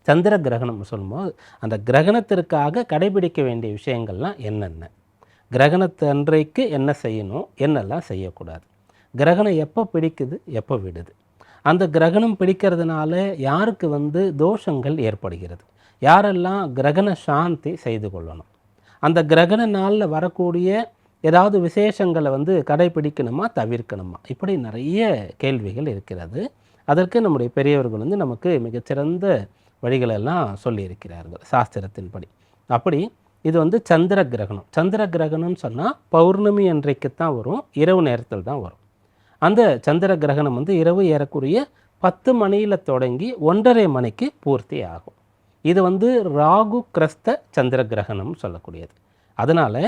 சந்திர கிரகணம் சொல்லும்போது அந்த கிரகணத்திற்காக கடைபிடிக்க வேண்டிய விஷயங்கள்லாம் என்னென்ன? கிரகணத்து அன்றைக்கு என்ன செய்யணும்? என்னெல்லாம் செய்யக்கூடாது? கிரகணம் எப்போ பிடிக்குது? எப்போ விடுது? அந்த கிரகணம் பிடிக்கிறதுனால யாருக்கு வந்து தோஷங்கள் ஏற்படுகிறது? யாரெல்லாம் கிரகண சாந்தி செய்து கொள்ளணும்? அந்த கிரகண நாளில் வரக்கூடிய ஏதாவது விசேஷங்களை வந்து கடைபிடிக்கணுமா? தவிர்க்கணுமா? இப்படி நிறைய கேள்விகள் இருக்கிறது. அதற்கு நம்முடைய பெரியவர்கள் வந்து நமக்கு மிகச்சிறந்த வழிகளெல்லாம் சொல்லியிருக்கிறார்கள் சாஸ்திரத்தின்படி. அப்படி இது வந்து சந்திர கிரகணம். சந்திர கிரகணம்னு சொன்னால் பௌர்ணமி அன்றைக்கு தான் வரும் இரவு நேரத்தில் தான் வரும். அந்த சந்திர கிரகணம் வந்து இரவு ஏறக்குரிய பத்து மணியில் தொடங்கி ஒன்றரை மணிக்கு பூர்த்தி ஆகும். இது வந்து ராகு கிரஸ்த சந்திர கிரகணம்னு சொல்லக்கூடியது. அதனால்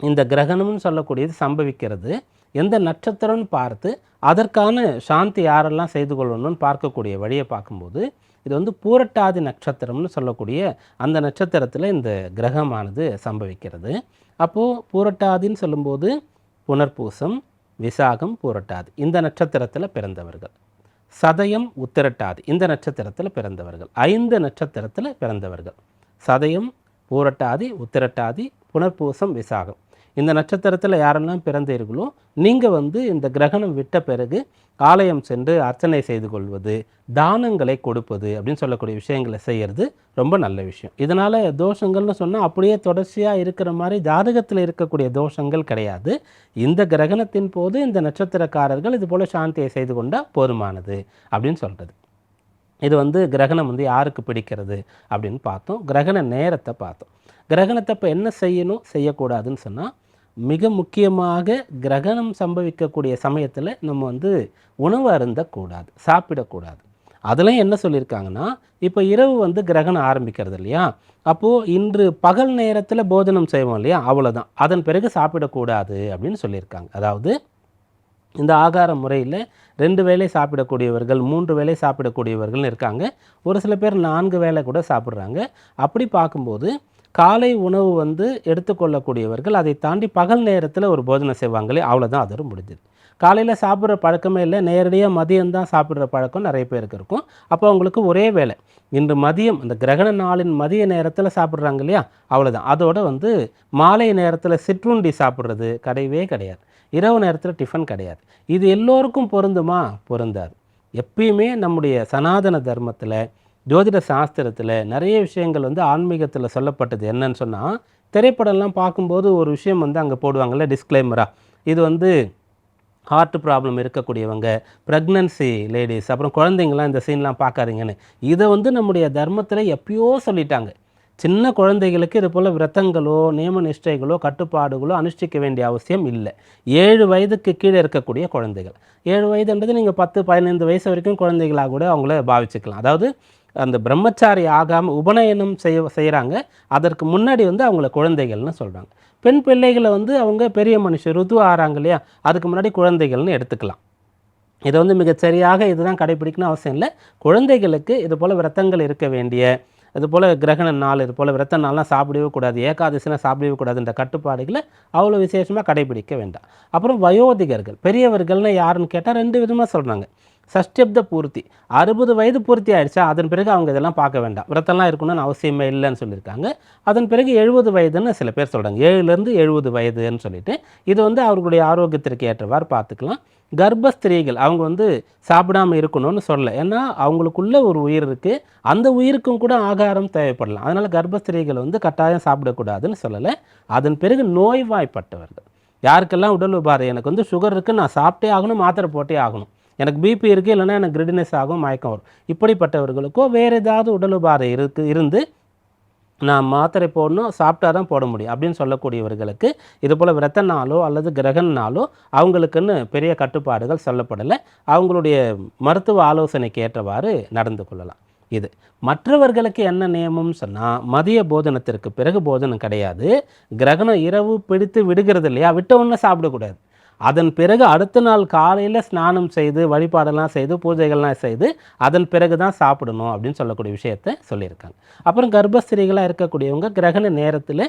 இந்த கிரகணம்னு சொல்லக்கூடியது சம்பவிக்கிறது. எந்த நட்சத்திரம்னு பார்த்து அதற்கான சாந்தி யாரெல்லாம் செய்து கொள்ளணும்னு பார்க்கக்கூடிய வழியை பார்க்கும்போது இது வந்து பூரட்டாதி நட்சத்திரம்னு சொல்லக்கூடிய அந்த நட்சத்திரத்தில் இந்த கிரகமானது சம்பவிக்கிறது. அப்போது பூரட்டாதின்னு சொல்லும்போது புனர்பூசம் விசாகம் பூரட்டாதி. இந்த நட்சத்திரத்தில் பிறந்தவர்கள். சதயம் உத்திரட்டாதி. இந்த நட்சத்திரத்தில் பிறந்தவர்கள். ஐந்து நட்சத்திரத்தில் பிறந்தவர்கள். சதயம் பூரட்டாதி உத்திரட்டாதி புனர்பூசம் விசாகம். இந்த நட்சத்திரத்தில் யாரெல்லாம் பிறந்தீர்களோ நீங்கள் வந்து இந்த கிரகணம் விட்ட பிறகு ஆலயம் சென்று அர்ச்சனை செய்து கொள்வது தானங்களை கொடுப்பது அப்படின்னு சொல்லக்கூடிய விஷயங்களை செய்கிறது ரொம்ப நல்ல விஷயம். இதனால் தோஷங்கள்னு சொன்னால் அப்படியே தொடர்ச்சியாக இருக்கிற மாதிரி ஜாதகத்தில் இருக்கக்கூடிய தோஷங்கள் கிடையாது. இந்த கிரகணத்தின் போது இந்த நட்சத்திரக்காரர்கள் இது போல் சாந்தியை செய்து கொண்டால் போதுமானது அப்படின்னு சொல்கிறது இது வந்து கிரகணம் வந்து யாருக்கு பிடிக்கிறது அப்படின்னு பார்த்தோம். கிரகண நேரத்தை பார்த்தோம். கிரகணத்தை இப்போ என்ன செய்யணும்? செய்யக்கூடாதுன்னு சொன்னால் மிக முக்கியமாக கிரகணம் சம்பவிக்கக்கூடிய சமயத்தில் நம்ம வந்து உணவு அருந்தக்கூடாது சாப்பிடக்கூடாது. அதுலேயும் என்ன சொல்லியிருக்காங்கன்னா இப்போ இரவு வந்து கிரகணம் ஆரம்பிக்கிறது இல்லையா? அப்போது இன்று பகல் நேரத்தில் போஜனம் செய்வோம் இல்லையா? அவ்வளோதான் அதன் பிறகு சாப்பிடக்கூடாது அப்படின்னு சொல்லியிருக்காங்க. அதாவது இந்த ஆகார முறையில் ரெண்டு வேலை சாப்பிடக்கூடியவர்கள் மூன்று வேலை சாப்பிடக்கூடியவர்கள் இருக்காங்க. ஒரு சில பேர் நான்கு வேளை கூட சாப்பிட்றாங்க. அப்படி பார்க்கும்போது காலை உணவு வந்து எடுத்துக்கொள்ளக்கூடியவர்கள் அதை தாண்டி பகல் நேரத்தில் ஒரு போஜனம் செய்வாங்களே அவ்வளோதான் அதோட முடிஞ்சுது. காலையில் சாப்பிட்ற பழக்கமே இல்லை நேரடியாக மதியம் தான் சாப்பிட்ற பழக்கம் நிறைய பேருக்கு இருக்கும். அப்போ அவங்களுக்கு ஒரே வேலை இன்று மதியம் அந்த கிரகண நாளின் மதிய நேரத்தில் சாப்பிட்றாங்க இல்லையா? அவ்வளோதான் அதோட வந்து மாலை நேரத்தில் சிற்றுண்டி சாப்பிட்றது கிடையவே கிடையாது. இரவு நேரத்தில் டிஃபன் கிடையாது. இது எல்லோருக்கும் பொருந்துமா? பொருந்தாது. எப்பயுமே நம்முடைய சனாதன தர்மத்தில் ஜோதிட சாஸ்திரத்தில் நிறைய விஷயங்கள் வந்து ஆன்மீகத்தில் சொல்லப்பட்டது என்னன்னு சொன்னால் திரைப்படம்லாம் பார்க்கும்போது ஒரு விஷயம் வந்து அங்கே போடுவாங்கல்ல டிஸ்க்ளைமராக இது வந்து ஹார்ட் ப்ராப்ளம் இருக்கக்கூடியவங்க ப்ரெக்னன்சி லேடிஸ் அப்புறம் குழந்தைங்களாம் இந்த சீன்லாம் பார்க்காதீங்கன்னு. இதை வந்து நம்முடைய தர்மத்தில் எப்பயோ சொல்லிட்டாங்க. சின்ன குழந்தைகளுக்கு இது போல் விரதங்களோ நியம நிஷ்டைகளோ கட்டுப்பாடுகளோ அனுஷ்டிக்க வேண்டிய அவசியம் இல்லை. ஏழு வயதுக்கு கீழே இருக்கக்கூடிய குழந்தைகள். ஏழு வயதுன்றது நீங்கள் பத்து பதினைந்து வயசு வரைக்கும் குழந்தைகளாக கூட அவங்கள பாவிச்சுக்கலாம். அதாவது அந்த பிரம்மச்சாரி ஆகாமல் உபநயனம் செய்ய செய்கிறாங்க அதற்கு முன்னாடி வந்து அவங்கள குழந்தைகள்னு சொல்கிறாங்க பெண் பிள்ளைகளை வந்து அவங்க பெரிய மனுஷர் ருது ஆறாங்க இல்லையா? அதுக்கு முன்னாடி குழந்தைகள்னு எடுத்துக்கலாம். இதை வந்து மிகச்சரியாக இதுதான் கடைபிடிக்கணும் அவசியம் இல்லை. குழந்தைகளுக்கு இது போல் விரத்தங்கள் இருக்க வேண்டிய இது போல் கிரகண நாள் இது போல் விரத்த நாள்லாம் சாப்பிடவே கூடாது. ஏகாதசிலாம் சாப்பிடவே கூடாதுன்ற கட்டுப்பாடுகளை அவ்வளோ விசேஷமாக கடைபிடிக்க வேண்டாம். அப்புறம் வயோதிகர்கள் பெரியவர்கள்னு யாருன்னு கேட்டால் ரெண்டு விதமாக சொல்கிறாங்க சஷ்டப்த பூர்த்தி. அறுபது வயது பூர்த்தி ஆயிடுச்சா அதன் பிறகு அவங்க இதெல்லாம் பார்க்க வேண்டாம். விரத்தம்லாம் இருக்கணும்னு அவசியமே இல்லைன்னு சொல்லியிருக்காங்க. அதன் பிறகு எழுபது வயதுன்னு சில பேர் சொல்கிறாங்க ஏழுலேருந்து எழுபது வயதுன்னு சொல்லிட்டு. இது வந்து அவர்களுடைய ஆரோக்கியத்திற்கு ஏற்றவாறு பார்த்துக்கலாம். கர்ப்பஸ்திரீகள் அவங்க வந்து சாப்பிடாமல் இருக்கணும்னு சொல்லலை. ஏன்னா அவங்களுக்குள்ள ஒரு உயிர் இருக்குது அந்த உயிருக்கும் கூட ஆகாரம் தேவைப்படலாம். அதனால் கர்ப்பஸ்திரீகள் வந்து கட்டாயம் சாப்பிடக்கூடாதுன்னு சொல்லலை. அதன் பிறகு நோய்வாய்ப்பட்டவர்கள். யாருக்கெல்லாம் உடல் உபாதை எனக்கு வந்து சுகர் இருக்குது நான் சாப்பிட்டே ஆகணும் மாத்திரை போட்டே ஆகணும். எனக்கு பிபி இருக்குது இல்லைன்னா எனக்கு கிரிடினஸ் ஆகும் மயக்கம் வரும். இப்படிப்பட்டவர்களுக்கோ வேறு ஏதாவது உடல் உபாதை இருக்கு இருந்து நான் மாத்திரை போடணும் சாப்பிட்டா தான் போட முடியும் அப்படின்னு சொல்லக்கூடியவர்களுக்கு இது போல் விரத்த நாளோ அல்லது கிரகண நாளோ அவங்களுக்குன்னு பெரிய கட்டுப்பாடுகள் சொல்லப்படலை. அவங்களுடைய மருத்துவ ஆலோசனைக்கு ஏற்றவாறு நடந்து கொள்ளலாம். இது மற்றவர்களுக்கு என்ன நியமம்னு சொன்னால் மதிய போஜனத்திற்கு பிறகு போஜனம் கிடையாது. கிரகணம் இரவு பிடித்து விடுகிறது இல்லையா? விட்ட ஒன்று சாப்பிடக்கூடாது. அதன் பிறகு அடுத்த நாள் காலையில் ஸ்நானம் செய்து வழிபாடெல்லாம் செய்து பூஜைகள்லாம் செய்து அதன் பிறகு தான் சாப்பிடணும் அப்படின்னு சொல்லக்கூடிய விஷயத்தை சொல்லியிருக்காங்க. அப்புறம் கர்ப்பஸ்திரிகளாக இருக்கக்கூடியவங்க கிரகண நேரத்தில்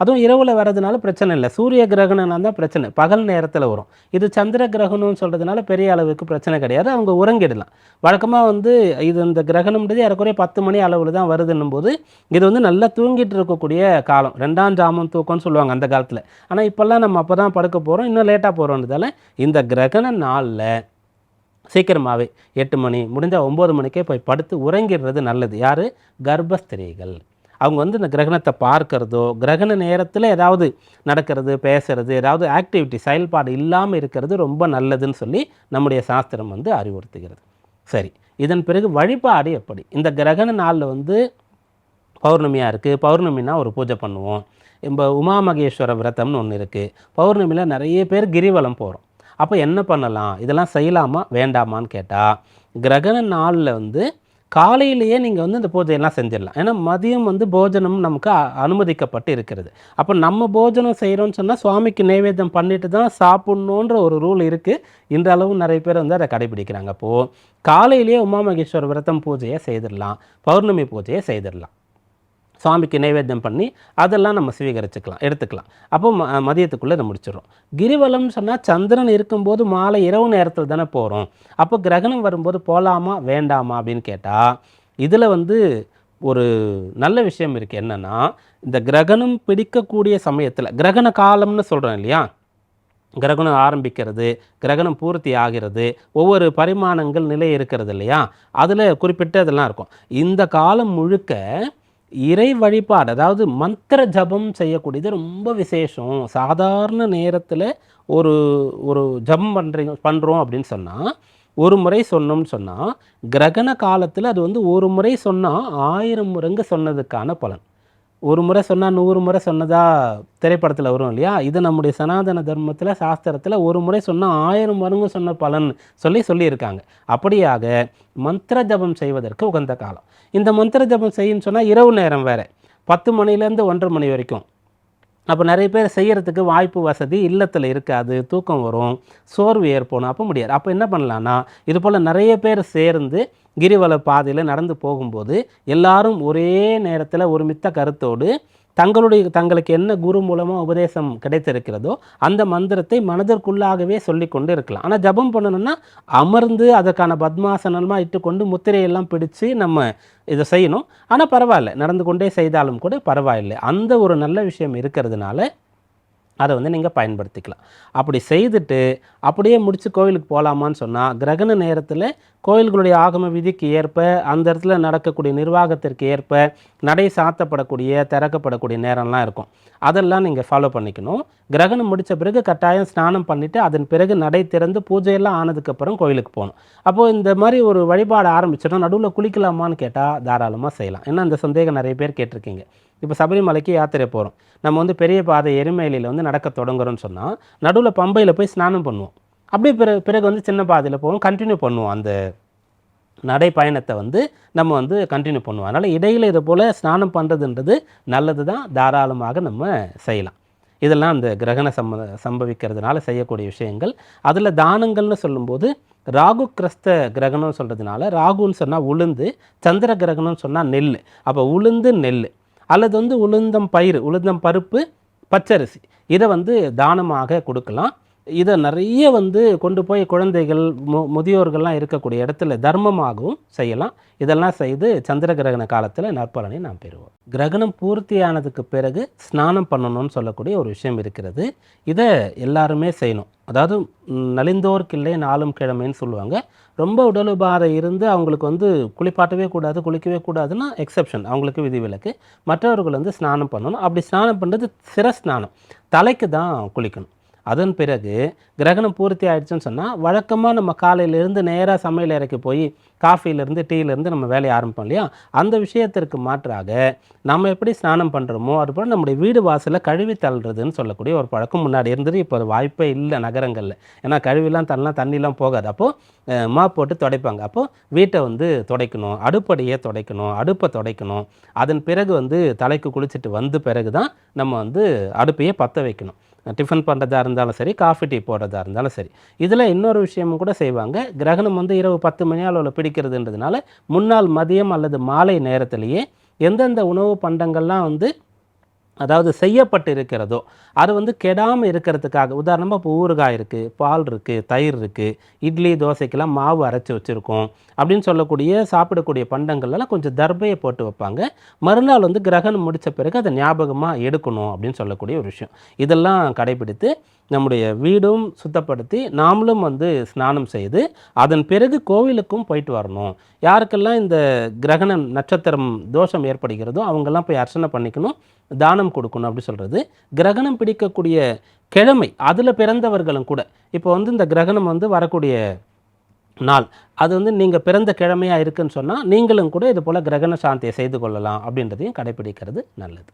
அதுவும் இரவில் வர்றதுனால பிரச்சனை இல்லை. சூரிய கிரகணம்னா தான் பிரச்சனை. பகல் நேரத்தில் வரும். இது சந்திர கிரகணம்னு சொல்கிறதுனால பெரிய அளவுக்கு பிரச்சனை கிடையாது. அவங்க உறங்கிடலாம். வழக்கமாக வந்து இது இந்த கிரகணம்ன்றது ஏறக்குறைய பத்து மணி அளவில் தான் வருதுன்னும் போது இது வந்து நல்லா தூங்கிட்டு இருக்கக்கூடிய காலம். ரெண்டாம் ஜாமம் தூக்கம்னு சொல்லுவாங்க அந்த காலத்தில். ஆனால் இப்போல்லாம் நம்ம அப்போ தான் படுக்க போகிறோம் இன்னும் லேட்டாக போகிறோன்றதால இந்த கிரகண நாளில் சீக்கிரமாகவே எட்டு மணி முடிஞ்சால் ஒம்பது மணிக்கே போய் படுத்து உறங்கிடுறது நல்லது. யார்? கர்ப்பஸ்திரீகள். அவங்க வந்து இந்த கிரகணத்தை பார்க்கறதோ கிரகண நேரத்தில் ஏதாவது நடக்கிறது பேசுறது ஏதாவது ஆக்டிவிட்டி செயல்பாடு இல்லாமல் இருக்கிறது ரொம்ப நல்லதுன்னு சொல்லி நம்முடைய சாஸ்திரம் வந்து அறிவுறுத்துகிறது. சரி இதன் பிறகு வழிபாடு எப்படி? இந்த கிரகண நாளில் வந்து பௌர்ணமியாக இருக்குது பௌர்ணமினா ஒரு பூஜை பண்ணுவோம். இப்போ உமா மகேஸ்வர விரதம்னு ஒன்று இருக்குது பௌர்ணமியில் நிறைய பேர் கிரிவலம் போகிறோம் அப்போ என்ன பண்ணலாம்? இதெல்லாம் செய்யலாமா? வேண்டாமான்னு கேட்டால் கிரகண நாளில் வந்து காலையிலேயே நீங்கள் வந்து இந்த பூஜையெல்லாம் செஞ்சிடலாம். ஏன்னா மதியம் வந்து போஜனம் நமக்கு அனுமதிக்கப்பட்டு இருக்கிறது. அப்போ நம்ம போஜனம் செய்கிறோம்னு சொன்னால் சுவாமிக்கு நைவேத்தியம் பண்ணிட்டு தான் சாப்பிட்ணுன்ற ஒரு ரூல் இருக்குது இன்றளவும் நிறைய பேர் வந்து அதை கடைபிடிக்கிறாங்க. அப்போது காலையிலேயே உமா மகேஸ்வர விரதம் பூஜையை செய்திடலாம். பௌர்ணமி பூஜையை செய்திடலாம். சுவாமிக்கு நைவேத்தியம் பண்ணி அதெல்லாம் நம்ம சுவீகரிச்சுக்கலாம் எடுத்துக்கலாம். அப்போ ம மதியத்துக்குள்ளே இதை முடிச்சிடுறோம். கிரிவலம்னு சொன்னால் சந்திரன் இருக்கும்போது மாலை இரவு நேரத்தில் தானே போகிறோம் அப்போ கிரகணம் வரும்போது போகலாமா வேண்டாமா அப்படின்னு கேட்டால் இதில் வந்து ஒரு நல்ல விஷயம் இருக்குது என்னென்னா இந்த கிரகணம் பிடிக்கக்கூடிய சமயத்தில் கிரகண காலம்னு சொல்கிறோம் இல்லையா? கிரகணம் ஆரம்பிக்கிறது கிரகணம் பூர்த்தி ஆகிறது ஒவ்வொரு பரிமாணங்கள் நிலை இருக்கிறது இல்லையா? அதில் குறிப்பிட்ட இதெல்லாம் இருக்கும். இந்த காலம் முழுக்க இறை வழிபாடு அதாவது மந்திர ஜபம் செய்யக்கூடியது ரொம்ப விசேஷம். சாதாரண நேரத்தில் ஒரு ஒரு ஜபம் பண்ணுறீங்க பண்ணுறோம் அப்படின்னு சொன்னால் ஒரு முறை சொன்னோம்னு சொன்னால் கிரகண காலத்தில் அது வந்து ஒரு முறை சொன்னால் ஆயிரம் முறைங்க சொன்னதுக்கான பலன். ஒரு முறை சொன்னால் நூறு முறை சொன்னதா திரைப்படத்தில் வரும் இல்லையா? இது நம்முடைய சனாதன தர்மத்தில் சாஸ்திரத்தில் ஒரு முறை சொன்னால் ஆயிரம் மருங்கு சொன்ன பலன் சொல்லி சொல்லியிருக்காங்க. அப்படியாக மந்திர ஜபம் செய்வதற்கு உகந்த காலம். இந்த மந்திர ஜபம் செய்யுன்னு சொன்னால் இரவு நேரம் வேறு. பத்து மணிலேருந்து ஒன்றரை மணி வரைக்கும். அப்போ நிறைய பேர் செய்கிறதுக்கு வாய்ப்பு வசதி இல்லத்தில் இருக்காது. தூக்கம் வரும். சோர்வு ஏற்படும். அப்போ முடியாது. அப்போ என்ன பண்ணலான்னா இது போல் நிறைய பேர் சேர்ந்து கிரிவல பாதையில் நடந்து போகும்போது எல்லாரும் ஒரே நேரத்தில் ஒரு மித்த கருத்தோடு தங்களுடைய தங்களுக்கு என்ன குரு மூலமாக உபதேசம் கிடைத்திருக்கிறதோ அந்த மந்திரத்தை மனதிற்குள்ளாகவே சொல்லி கொண்டு இருக்கலாம். ஆனால் ஜபம் பண்ணணும்னா அமர்ந்து அதற்கான பத்மாசனமாக இட்டுக்கொண்டு முத்திரையெல்லாம் பிடிச்சு நம்ம இதை செய்யணும். ஆனால் பரவாயில்ல. நடந்து கொண்டே செய்தாலும் கூட பரவாயில்லை. அந்த ஒரு நல்ல விஷயம் இருக்கிறதுனால அதை வந்து நீங்கள் பயன்படுத்திக்கலாம். அப்படி செய்துட்டு அப்படியே முடித்து கோவிலுக்கு போகலாமான்னு சொன்னால் கிரகண நேரத்தில் கோயில்களுடைய ஆகம விதிக்கு ஏற்ப அந்த இடத்துல நடக்கக்கூடிய நிர்வாகத்திற்கு ஏற்ப நடை சாத்தப்படக்கூடிய திறக்கப்படக்கூடிய நேரம்லாம் இருக்கும். அதெல்லாம் நீங்கள் ஃபாலோ பண்ணிக்கணும். கிரகணம் முடித்த பிறகு கட்டாயம் ஸ்நானம் பண்ணிவிட்டு அதன் பிறகு நடை திறந்து பூஜையெல்லாம் ஆனதுக்கப்புறம் கோயிலுக்கு போகணும். அப்போது இந்த மாதிரி ஒரு வழிபாடு ஆரம்பிச்சிட்டோம். நடுவில் குளிக்கலாமான்னு கேட்டால் தாராளமாக செய்யலாம். ஏன்னா அந்த சந்தேகம் நிறைய பேர் கேட்டிருக்கீங்க. இப்போ சபரிமலைக்கு யாத்திரை போகிறோம் நம்ம வந்து பெரிய பாதை எருமேலியில் வந்து நடக்க தொடங்குறோம்னு சொன்னால் நடுவில் பம்பையில் போய் ஸ்நானம் பண்ணுவோம். அப்படியே பிறகு பிறகு வந்து சின்ன பாதையில் போவோம். கண்டினியூ பண்ணுவோம். அந்த நடை பயணத்தை வந்து நம்ம வந்து கண்டினியூ பண்ணுவோம். அதனால் இடையில் இது போல் ஸ்நானம் பண்ணுறதுன்றது நல்லது தான் தாராளமாக நம்ம செய்யலாம். இதெல்லாம் அந்த கிரகண சம்ப சம்பவிக்கிறதுனால செய்யக்கூடிய விஷயங்கள். அதில் தானங்கள்னு சொல்லும்போது ராகு கிரஸ்த கிரகணம்னு சொல்கிறதுனால ராகுன்னு சொன்னால் உளுந்து சந்திர கிரகணம்னு சொன்னால் நெல் அப்போ உளுந்து நெல் அல்லது வந்து உளுந்தம் பயிர் உளுந்தம் பருப்பு பச்சரிசி. இதை வந்து தானமாக கொடுக்கலாம். இதை நிறைய வந்து கொண்டு போய் குழந்தைகள் மு முதியோர்கள்லாம் இருக்கக்கூடிய இடத்துல தர்மமாகவும் செய்யலாம். இதெல்லாம் செய்து சந்திர கிரகண காலத்தில் நற்பலனை நாம் பெறுவோம். கிரகணம் பூர்த்தியானதுக்கு பிறகு ஸ்நானம் பண்ணணும்னு சொல்லக்கூடிய ஒரு விஷயம் இருக்கிறது. இதை எல்லாருமே செய்யணும். அதாவது ம், நலிந்தோர்க்கில்லை நாளும் கிழமைன்னு சொல்லுவாங்க. ரொம்ப உடல் உபாதை இருந்து அவங்களுக்கு வந்து குளிப்பாட்டவே கூடாது குளிக்கவே கூடாதுன்னா எக்ஸப்ஷன் அவங்களுக்கு விதிவிலக்கு. மற்றவர்கள் வந்து ஸ்நானம் பண்ணணும். அப்படி ஸ்நானம் பண்ணுறது சிர ஸ்நானம் தலைக்கு தான் குளிக்கணும். அதன் பிறகு கிரகணம் பூர்த்தி ஆயிடுச்சுன்னு சொன்னால் வழக்கமாக நம்ம காலையிலேருந்து நேராக சமையல் அறைக்கு போய் காஃபிலேருந்து டீலேருந்து நம்ம வேலையை ஆரம்பிப்போம் இல்லையா? அந்த விஷயத்திற்கு மாற்றாக நம்ம எப்படி ஸ்நானம் பண்ணுறோமோ அதுபோல் நம்முடைய வீடு வாசலில் கழுவி தள்ளுறதுன்னு சொல்லக்கூடிய ஒரு பழக்கம் முன்னாடி இருந்தது. இப்போ ஒரு வாய்ப்பே இல்லை நகரங்களில். ஏன்னா கழுவிலாம் தள்ளலாம் தண்ணிலாம் போகாது. அப்போது மா போட்டு துடைப்பாங்க. அப்போது வீட்டை வந்து துடைக்கணும் அடுப்படியை துடைக்கணும் அடுப்பை துடைக்கணும். அதன் பிறகு வந்து தலைக்கு குளிச்சுட்டு வந்த பிறகு தான் நம்ம வந்து அடுப்பையே பற்ற வைக்கணும். டிஃபன் பண்ணுறதா இருந்தாலும் சரி காஃபி டீ போடுறதா இருந்தாலும் சரி. இதில் இன்னொரு விஷயமும் கூட செய்வாங்க. கிரகணம் வந்து இரவு பத்து மணி அளவில் பிடிக்கிறதுன்றதுனால முன்னாள் மதியம் அல்லது மாலை நேரத்திலேயே எந்தெந்த உணவு பண்டங்கள்லாம் வந்து அதாவது செய்யப்பட்டு இருக்கிறதோ அது வந்து கெடாமல் இருக்கிறதுக்காக உதாரணமாக இப்போ ஊறுகாய் இருக்குது பால் இருக்குது தயிர் இருக்குது இட்லி தோசைக்கெல்லாம் மாவு அரைச்சி வச்சுருக்கோம் அப்படின்னு சொல்லக்கூடிய சாப்பிடக்கூடிய பண்டங்கள்லாம் கொஞ்சம் தர்பையை போட்டு வைப்பாங்க. மறுநாள் வந்து கிரகணம் முடித்த பிறகு அதை ஞாபகமாக எடுக்கணும் அப்படின்னு சொல்லக்கூடிய ஒரு விஷயம். இதெல்லாம் கடைபிடித்து நம்முடைய வீடும் சுத்தப்படுத்தி நாமளும் வந்து ஸ்நானம் செய்து அதன் பிறகு கோவிலுக்கும் போயிட்டு வரணும். யாருக்கெல்லாம் இந்த கிரகணம் நட்சத்திரம் தோஷம் ஏற்படுகிறதோ அவங்கெல்லாம் போய் அர்ச்சனை பண்ணிக்கணும் தானம் கொடுக்கணும் அப்படி சொல்கிறது கிரகணம் பிடிக்கக்கூடிய கிழமை அதில் பிறந்தவர்களும் கூட இப்போ வந்து இந்த கிரகணம் வந்து வரக்கூடிய நாள் அது வந்து நீங்கள் பிறந்த கிழமையாக இருக்குன்னு சொன்னால் நீங்களும் கூட இது போல் கிரகண சாந்தியை செய்து கொள்ளலாம் அப்படின்றதையும் கடைபிடிக்கிறது நல்லது.